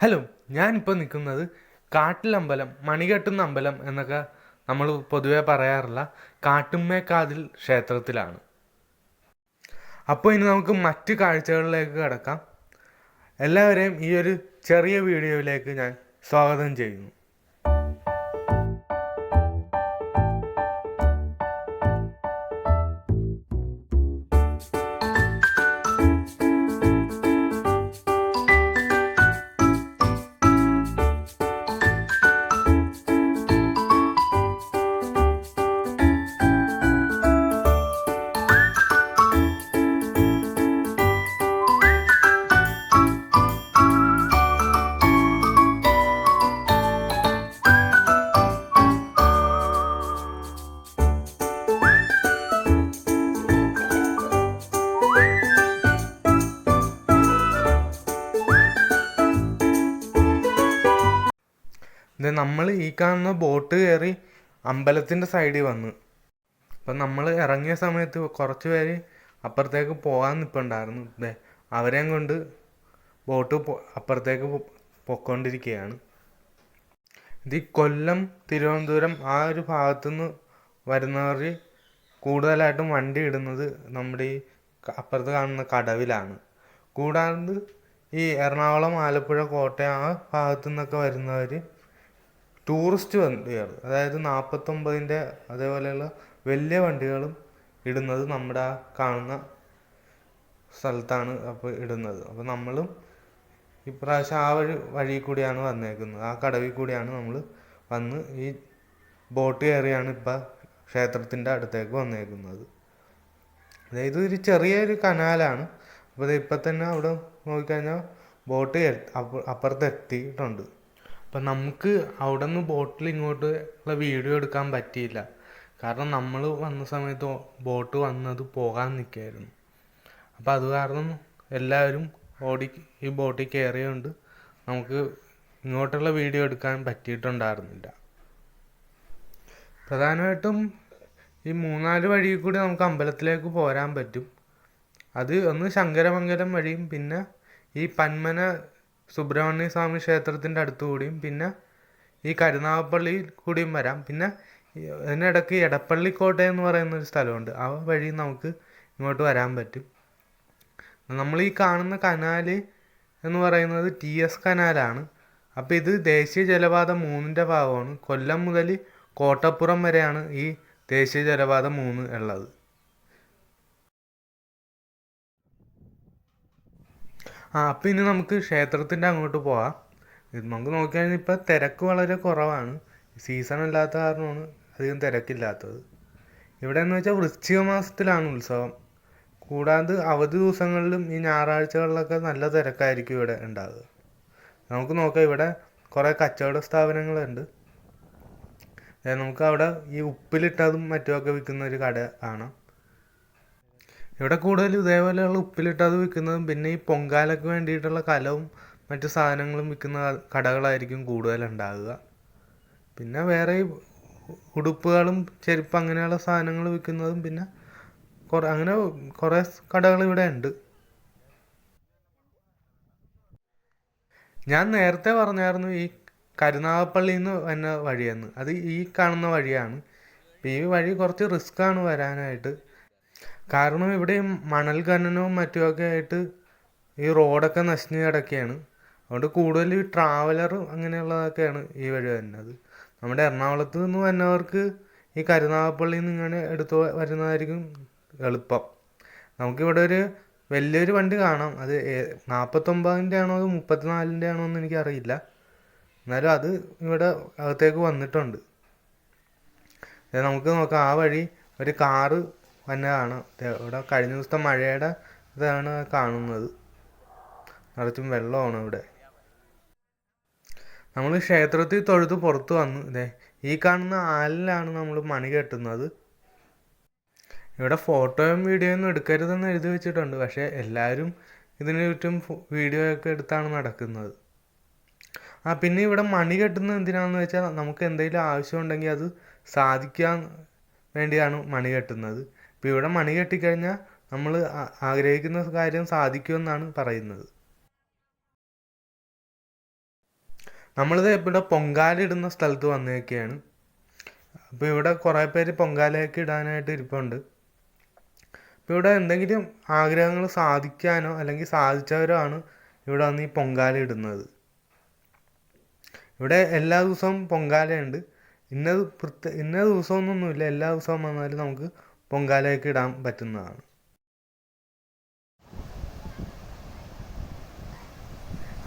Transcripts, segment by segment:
Hello ഞാനിപ്പോൾ നിൽക്കുന്നത് കാട്ടിലമ്പലം മണികെട്ടുന്ന അമ്പലം എന്നൊക്കെ നമ്മൾ പൊതുവേ പറയാറില്ല. കാട്ടുമ്മേക്കാതിൽ ക്ഷേത്രത്തിലാണ്. അപ്പോൾ ഇനി നമുക്ക് മറ്റ് കാഴ്ചകളിലേക്ക് കിടക്കാം. എല്ലാവരെയും ഈ ഒരു ചെറിയ വീഡിയോയിലേക്ക് ഞാൻ സ്വാഗതം ചെയ്യുന്നു. ഇത് നമ്മൾ ഈ കാണുന്ന ബോട്ട് കയറി അമ്പലത്തിന്റെ സൈഡിൽ വന്ന്. അപ്പം നമ്മൾ ഇറങ്ങിയ സമയത്ത് കുറച്ച് പേര് അപ്പുറത്തേക്ക് പോകാൻ നിൽപ്പുണ്ടായിരുന്നു ദേ അവരെയും കൊണ്ട് ബോട്ട് അപ്പുറത്തേക്ക് പൊക്കൊണ്ടിരിക്കുകയാണ്. ഇത് കൊല്ലം തിരുവനന്തപുരം ആ ഒരു ഭാഗത്തുനിന്ന് വരുന്നവർ കൂടുതലായിട്ടും വണ്ടി ഇടുന്നത് നമ്മുടെ ഈ അപ്പുറത്ത് കാണുന്ന കടവിലാണ്. കൂടാണ്ട് ഈ എറണാകുളം ആലപ്പുഴ കോട്ടയം ആ ഭാഗത്തു നിന്നൊക്കെ വരുന്നവർ ടൂറിസ്റ്റ് വണ്ടികൾ അതായത് നാൽപ്പത്തൊമ്പതിന്റെ അതേപോലെയുള്ള വലിയ വണ്ടികളും ഇടുന്നത് നമ്മുടെ ആ കാണുന്ന സ്ഥലത്താണ് അപ്പോൾ ഇടുന്നത്. അപ്പോൾ നമ്മളും ഇപ്രാവശ്യം ആ വഴി വഴി കൂടിയാണ് വന്നേക്കുന്നത്. ആ കടവിൽ കൂടിയാണ് നമ്മൾ വന്ന് ഈ ബോട്ട് കയറിയാണ് ഇപ്പം ക്ഷേത്രത്തിന്റെ അടുത്തേക്ക് വന്നേക്കുന്നത്. അതായത് ഒരു ചെറിയൊരു കനാലാണ്. അപ്പോൾ ഇപ്പം തന്നെ അവിടെ നോക്കിക്കഴിഞ്ഞാൽ ബോട്ട് എത്തി- അപ്പ- നമുക്ക് അവിടെ നിന്ന് ബോട്ടിൽ ഇങ്ങോട്ട് ഉള്ള വീഡിയോ എടുക്കാൻ പറ്റിയില്ല. കാരണം നമ്മൾ വന്ന സമയത്ത് ബോട്ട് വന്നത് പോകാൻ നിൽക്കുകയായിരുന്നു അപ്പം അത് കാരണം എല്ലാവരും ഓടി ഈ ബോട്ടിൽ കയറിയതുകൊണ്ട് നമുക്ക് ഇങ്ങോട്ടുള്ള വീഡിയോ എടുക്കാൻ പറ്റിയിട്ടുണ്ടായിരുന്നില്ല. പ്രധാനമായിട്ടും ഈ മൂന്നാൽ വഴി കൂടി നമുക്ക് അമ്പലത്തിലേക്ക് പോരാൻ പറ്റും. അത് ഒന്ന് ശങ്കരമംഗലം വഴിയും പിന്നെ ഈ പന്മന സുബ്രഹ്മണ്യ സ്വാമി ക്ഷേത്രത്തിന്റെ അടുത്ത് കൂടിയും പിന്നെ ഈ കരുനാഗപ്പള്ളി കൂടിയും വരാം. പിന്നെ ഇതിനിടയ്ക്ക് എടപ്പള്ളിക്കോട്ട എന്ന് പറയുന്ന ഒരു സ്ഥലമുണ്ട്. ആ വഴി നമുക്ക് ഇങ്ങോട്ട് വരാൻ പറ്റും. നമ്മൾ ഈ കാണുന്ന കനാല് എന്ന് പറയുന്നത് ടി എസ് കനാലാണ്. അപ്പോൾ ഇത് ദേശീയ ജലപാത മൂന്നിന്റെ ഭാഗമാണ്. കൊല്ലം മുതൽ കോട്ടപ്പുറം വരെയാണ് ഈ ദേശീയ ജലപാത മൂന്ന് ഉള്ളത്. ആ അപ്പം ഇനി നമുക്ക് ക്ഷേത്രത്തിന്റെ അങ്ങോട്ട് പോവാം. നമുക്ക് നോക്കിയാൽ ഇപ്പം തിരക്ക് വളരെ കുറവാണ്. സീസൺ അല്ലാത്ത കാരണമാണ് അധികം തിരക്കില്ലാത്തത്. ഇവിടെ എന്ന് വെച്ചാൽ വൃശ്ചിക മാസത്തിലാണ് ഉത്സവം. കൂടാതെ അവധി ദിവസങ്ങളിലും ഈ ഞായറാഴ്ചകളിലൊക്കെ നല്ല തിരക്കായിരിക്കും ഇവിടെ ഉണ്ടാവുക. നമുക്ക് നോക്കാം ഇവിടെ കുറേ കച്ചവട സ്ഥാപനങ്ങളുണ്ട്. നമുക്ക് അവിടെ ഈ ഉപ്പിലിട്ടതും മറ്റുമൊക്കെ വിൽക്കുന്ന ഒരു കട കാണാം. ഇവിടെ കൂടുതലും ഇതേപോലെയുള്ള ഉപ്പിലിട്ടത് വിൽക്കുന്നതും പിന്നെ ഈ പൊങ്കാലയ്ക്ക് വേണ്ടിയിട്ടുള്ള കലവും മറ്റു സാധനങ്ങളും വിൽക്കുന്ന കടകളായിരിക്കും കൂടുതൽ ഉണ്ടാകുക. പിന്നെ വേറെ ഈ ഉടുപ്പുകളും ചെരുപ്പ് അങ്ങനെയുള്ള സാധനങ്ങൾ വിൽക്കുന്നതും പിന്നെ കുറേ അങ്ങനെ കുറേ കടകൾ ഇവിടെ ഉണ്ട്. ഞാൻ നേരത്തെ പറഞ്ഞായിരുന്നു ഈ കരുനാഗപ്പള്ളിയിൽ നിന്ന് വന്ന വഴിയെന്ന്. അത് ഈ കാണുന്ന വഴിയാണ്. ഈ വഴി കുറച്ച് റിസ്ക് ആണ് വരാനായിട്ട്. കാരണം ഇവിടെ മണൽ ഖനനവും മറ്റുമൊക്കെ ആയിട്ട് ഈ റോഡൊക്കെ നശിഞ്ഞ് കിടക്കുകയാണ്. അതുകൊണ്ട് കൂടുതൽ ഈ ട്രാവലർ അങ്ങനെയുള്ളതൊക്കെയാണ് ഈ വഴി വരുന്നത്. നമ്മുടെ എറണാകുളത്ത് നിന്ന് വന്നവർക്ക് ഈ കരുനാഗപ്പള്ളിയിൽ നിന്ന് ഇങ്ങനെ എടുത്ത് വരുന്നതായിരിക്കും എളുപ്പം. നമുക്കിവിടെ ഒരു വലിയൊരു വണ്ടി കാണാം. അത് നാൽപ്പത്തൊമ്പതിന്റെ ആണോ അത് മുപ്പത്തിനാലിന്റെ ആണോ എന്ന് എനിക്കറിയില്ല. എന്നാലും അത് ഇവിടെ അകത്തേക്ക് വന്നിട്ടുണ്ട്. നമുക്ക് നോക്കാം. ആ വഴി ഒരു കാറ് വന്നെ കാണാം ഇവിടെ കഴിഞ്ഞ ദിവസത്തെ മഴയുടെ ഇതാണ് കാണുന്നത്. നിറച്ചും വെള്ളമാണ് ഇവിടെ. നമ്മൾ ക്ഷേത്രത്തിൽ തൊഴുത് പുറത്ത് വന്നു. ഇതേ ഈ കാണുന്ന ആലിലാണ് നമ്മൾ മണി കെട്ടുന്നത്. ഇവിടെ ഫോട്ടോയും വീഡിയോയും എടുക്കരുതെന്ന് എഴുതി വെച്ചിട്ടുണ്ട്. പക്ഷേ എല്ലാവരും ഇതിന് ചുറ്റും വീഡിയോ ഒക്കെ എടുത്താണ് നടക്കുന്നത്. ആ പിന്നെ ഇവിടെ മണി കെട്ടുന്നത് എന്തിനാണെന്ന് വെച്ചാൽ നമുക്ക് എന്തെങ്കിലും ആവശ്യമുണ്ടെങ്കിൽ അത് സാധിക്കാൻ വേണ്ടിയാണ് മണി കെട്ടുന്നത്. ഇപ്പോൾ ഇവിടെ മണി കെട്ടിക്കഴിഞ്ഞാൽ നമ്മൾ ആഗ്രഹിക്കുന്ന കാര്യം സാധിക്കുമെന്നാണ് പറയുന്നത്. നമ്മളിത് ഇവിടെ പൊങ്കാല ഇടുന്ന സ്ഥലത്ത് വന്നേക്കെയാണ് അപ്പോൾ ഇവിടെ കുറേ പേര് പൊങ്കാലയൊക്കെ ഇടാനായിട്ട് ഇരിപ്പുണ്ട്. അപ്പോൾ ഇവിടെ എന്തെങ്കിലും ആഗ്രഹങ്ങൾ സാധിക്കാനോ അല്ലെങ്കിൽ സാധിച്ചവരോ ആണ് ഇവിടെ വന്ന് ഈ പൊങ്കാല ഇടുന്നത്. ഇവിടെ എല്ലാ ദിവസവും പൊങ്കാലയുണ്ട്. ഇന്ന പ്രത്യേക ഇന്ന ദിവസമൊന്നുമില്ല. എല്ലാ ദിവസവും വന്നാലും നമുക്ക് പൊങ്കാലയൊക്കെ ഇടാൻ പറ്റുന്നതാണ്.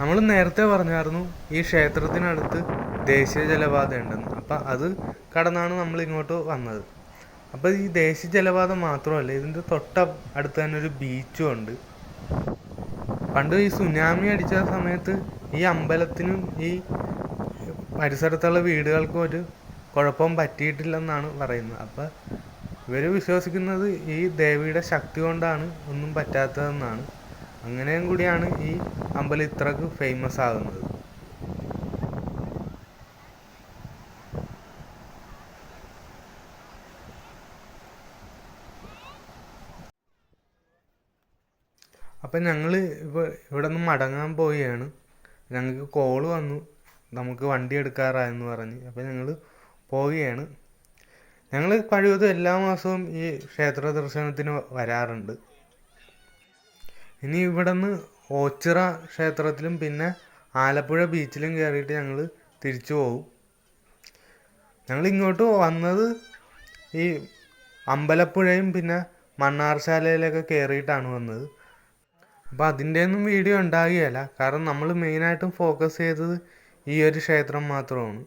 നമ്മൾ നേരത്തെ പറഞ്ഞായിരുന്നു ഈ ക്ഷേത്രത്തിനടുത്ത് ദേശീയ ജലപാത ഉണ്ടെന്ന്. അപ്പം അത് കടന്നാണ് നമ്മൾ ഇങ്ങോട്ട് വന്നത്. അപ്പോൾ ഈ ദേശീയ ജലപാത മാത്രമല്ല ഇതിന്റെ തൊട്ട അടുത്ത് തന്നെ ഒരു ബീച്ചും ഉണ്ട്. പണ്ട് ഈ സുനാമി അടിച്ച സമയത്ത് ഈ അമ്പലത്തിനും ഈ പരിസരത്തുള്ള വീടുകൾക്കും ഒരു കുഴപ്പം പറ്റിയിട്ടില്ലെന്നാണ് പറയുന്നത്. അപ്പം ഇവർ വിശ്വസിക്കുന്നത് ഈ ദേവിയുടെ ശക്തി കൊണ്ടാണ് ഒന്നും പറ്റാത്തതെന്നാണ്. അങ്ങനെയും കൂടിയാണ് ഈ അമ്പലം ഇത്രക്ക് ഫേമസ് ആകുന്നത്. അപ്പം ഞങ്ങൾ ഇപ്പോൾ ഇവിടെ നിന്ന് മടങ്ങാൻ പോവുകയാണ്. ഞങ്ങൾക്ക് കോൾ വന്നു. നമുക്ക് വണ്ടി എടുക്കാറായെന്ന് പറഞ്ഞ്. അപ്പം ഞങ്ങൾ പോവുകയാണ്. ഞങ്ങൾ കഴിവതും എല്ലാ മാസവും ഈ ക്ഷേത്ര ദർശനത്തിന് വരാറുണ്ട്. ഇനി ഇവിടെ നിന്ന് ഓച്ചിറ ക്ഷേത്രത്തിലും പിന്നെ ആലപ്പുഴ ബീച്ചിലും കയറിയിട്ട് ഞങ്ങൾ തിരിച്ചു പോകും ഞങ്ങൾ ഇങ്ങോട്ട് വന്നത് ഈ അമ്പലപ്പുഴയും പിന്നെ മണ്ണാർശാലയിലൊക്കെ കയറിയിട്ടാണ് വന്നത്. അപ്പോൾ അതിന്റെയൊന്നും വീഡിയോ ഉണ്ടാകുകയില്ല. കാരണം നമ്മൾ മെയിനായിട്ടും ഫോക്കസ് ചെയ്തത് ഈ ഒരു ക്ഷേത്രം മാത്രമാണ്.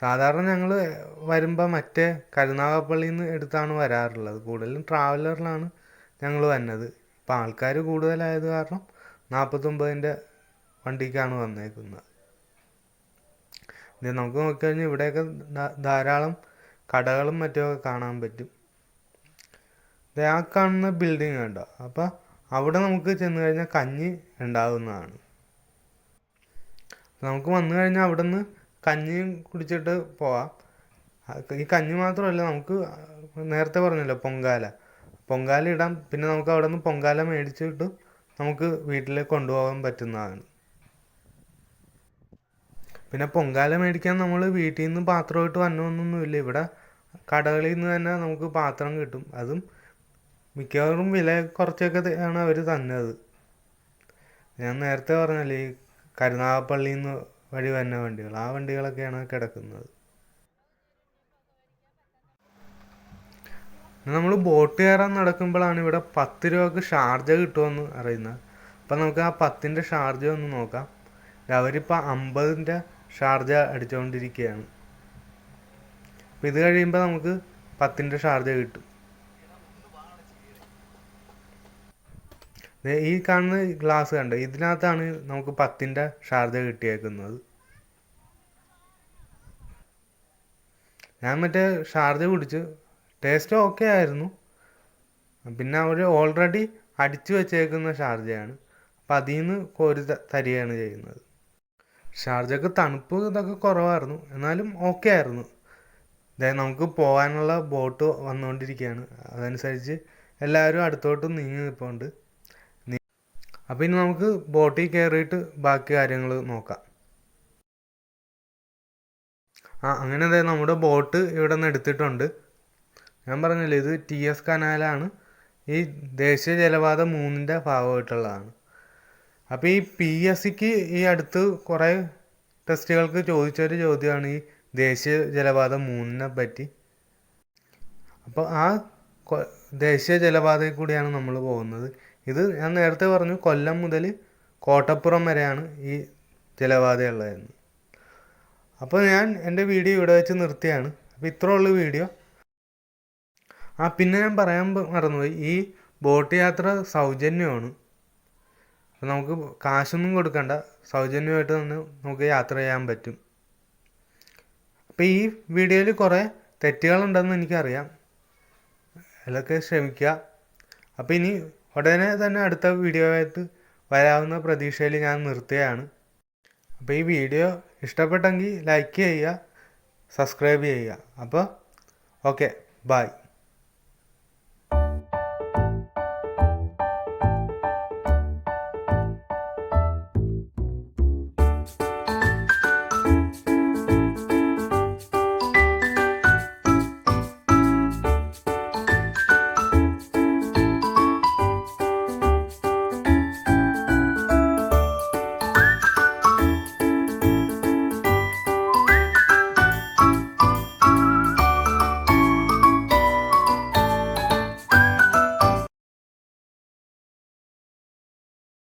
സാധാരണ ഞങ്ങൾ വരുമ്പോൾ മറ്റേ കരുനാഗപ്പള്ളിയിൽ നിന്ന് എടുത്താണ് വരാറുള്ളത്. കൂടുതലും ട്രാവലറിലാണ് ഞങ്ങൾ വന്നത്. ഇപ്പം ആൾക്കാർ കൂടുതലായത് കാരണം നാൽപ്പത്തൊമ്പതിന്റെ വണ്ടിക്കാണ് വന്നേക്കുന്നത്. ഇത് നമുക്ക് നോക്കിക്കഴിഞ്ഞാൽ ഇവിടെയൊക്കെ ധാരാളം കടകളും മറ്റുമൊക്കെ കാണാൻ പറ്റും. ഇത് ആ കാണുന്ന ബിൽഡിംഗ് കണ്ടോ? അപ്പോൾ അവിടെ നമുക്ക് ചെന്ന് കഴിഞ്ഞാൽ കഞ്ഞി ഉണ്ടാകുന്നതാണ് നമുക്ക് വന്നു കഴിഞ്ഞാൽ അവിടെ നിന്ന് കഞ്ഞിയും കുടിച്ചിട്ട് പോവാം. ഈ കഞ്ഞി മാത്രമല്ല നമുക്ക് നേരത്തെ പറഞ്ഞല്ലോ പൊങ്കാല. പൊങ്കാല ഇടാം. പിന്നെ നമുക്ക് അവിടെ നിന്ന് പൊങ്കാല മേടിച്ചിട്ട് നമുക്ക് വീട്ടിലേക്ക് കൊണ്ടുപോകാൻ പറ്റുന്നതാണ്. പിന്നെ പൊങ്കാല മേടിക്കാൻ നമ്മൾ വീട്ടിൽ നിന്ന് പാത്രമായിട്ട് വന്നൊന്നുമില്ല ഇവിടെ കടകളിൽ നിന്ന് തന്നെ നമുക്ക് പാത്രം കിട്ടും. അതും മിക്കവാറും വില കുറച്ചൊക്കെ ആണ് അവർ തന്നത്. ഞാൻ നേരത്തെ പറഞ്ഞല്ലേ ഈ കരുനാഗപ്പള്ളിയിൽ നിന്ന് വഴി വരുന്ന വണ്ടികൾ. ആ വണ്ടികളൊക്കെയാണ് കിടക്കുന്നത്. നമ്മൾ ബോട്ട് കയറാൻ നടക്കുമ്പോഴാണ് ഇവിടെ പത്ത് രൂപക്ക് ഷാർജ കിട്ടുമെന്ന് അറിയുന്നത്. അപ്പം നമുക്ക് ആ പത്തിന്റെ ഷാർജ ഒന്ന് നോക്കാം. അവരിപ്പോൾ അമ്പതിന്റെ ഷാർജ അടിച്ചുകൊണ്ടിരിക്കുകയാണ്. അപ്പോൾ ഇത് കഴിയുമ്പോൾ നമുക്ക് പത്തിന്റെ ഷാർജ കിട്ടും. ഈ കാണുന്ന ഗ്ലാസ് കണ്ടോ? ഇതിനകത്താണ് നമുക്ക് പത്തിന്റെ ഷാർജ കിട്ടിയേക്കുന്നത്. ഞാൻ മറ്റേ ഷാർജ കുടിച്ചു. ടേസ്റ്റ് ഓക്കെ ആയിരുന്നു. പിന്നെ അവർ ഓൾറെഡി അടിച്ചു വെച്ചേക്കുന്ന ഷാർജയാണ്. അപ്പം അതിൽ നിന്ന് കോരി തരികയാണ് ചെയ്യുന്നത്. ഷാർജക്ക് തണുപ്പ് ഇതൊക്കെ കുറവായിരുന്നു. എന്നാലും ഓക്കെ ആയിരുന്നു. അതായത് നമുക്ക് പോകാനുള്ള ബോട്ട് വന്നുകൊണ്ടിരിക്കുകയാണ് അതനുസരിച്ച് എല്ലാവരും അടുത്തോട്ട് നീങ്ങി നിൽപ്പുണ്ട് അപ്പം ഇനി നമുക്ക് ബോട്ടിൽ കയറിയിട്ട് ബാക്കി കാര്യങ്ങൾ നോക്കാം. ആ അങ്ങനെ അതായത് നമ്മുടെ ബോട്ട് ഇവിടെ നിന്ന് എടുത്തിട്ടുണ്ട്. ഞാൻ പറഞ്ഞില്ലേ ഇത് ടി എസ് കനാലാണ് ഈ ദേശീയ ജലപാത മൂന്നിന്റെ ഭാഗമായിട്ടുള്ളതാണ്. അപ്പോൾ ഈ പി എസ് സിക്ക് ഈ അടുത്ത് കുറേ ടെസ്റ്റുകൾക്ക് ചോദിച്ചൊരു ചോദ്യമാണ് ഈ ദേശീയ ജലപാത മൂന്നിനെ പറ്റി. അപ്പോൾ ആ ദേശീയ ജലപാതയിൽ കൂടിയാണ് നമ്മൾ പോകുന്നത്. ഇത് ഞാൻ നേരത്തെ പറഞ്ഞു കൊല്ലം മുതൽ കോട്ടപ്പുറം വരെയാണ് ഈ ജലപാത ഉള്ളതെന്ന് അപ്പോൾ ഞാൻ എന്റെ വീഡിയോ ഇവിടെ വെച്ച് നിർത്തിയാണ്. അപ്പോൾ ഇത്ര ഉള്ളു വീഡിയോ. ആ പിന്നെ ഞാൻ പറയാൻ മറന്നുപോയി. ഈ ബോട്ട് യാത്ര സൗജന്യമാണ്. അപ്പോൾ നമുക്ക് കാശൊന്നും കൊടുക്കണ്ട. സൗജന്യമായിട്ട് തന്നെ നമുക്ക് യാത്ര ചെയ്യാൻ പറ്റും. അപ്പോൾ ഈ വീഡിയോയിൽ കുറേ തെറ്റുകളുണ്ടെന്ന് എനിക്കറിയാം. അതിലൊക്കെ ശ്രമിക്കുക. അപ്പോൾ ഇനി ഉടനെ തന്നെ അടുത്ത വീഡിയോ ആയിട്ട് വരാവുന്ന പ്രതീക്ഷയിൽ ഞാൻ നിർത്തുകയാണ്. അപ്പോൾ ഈ വീഡിയോ ഇഷ്ടപ്പെട്ടെങ്കിൽ ലൈക്ക് ചെയ്യുക സബ്സ്ക്രൈബ് ചെയ്യുക. അപ്പോൾ ഓക്കെ ബായ്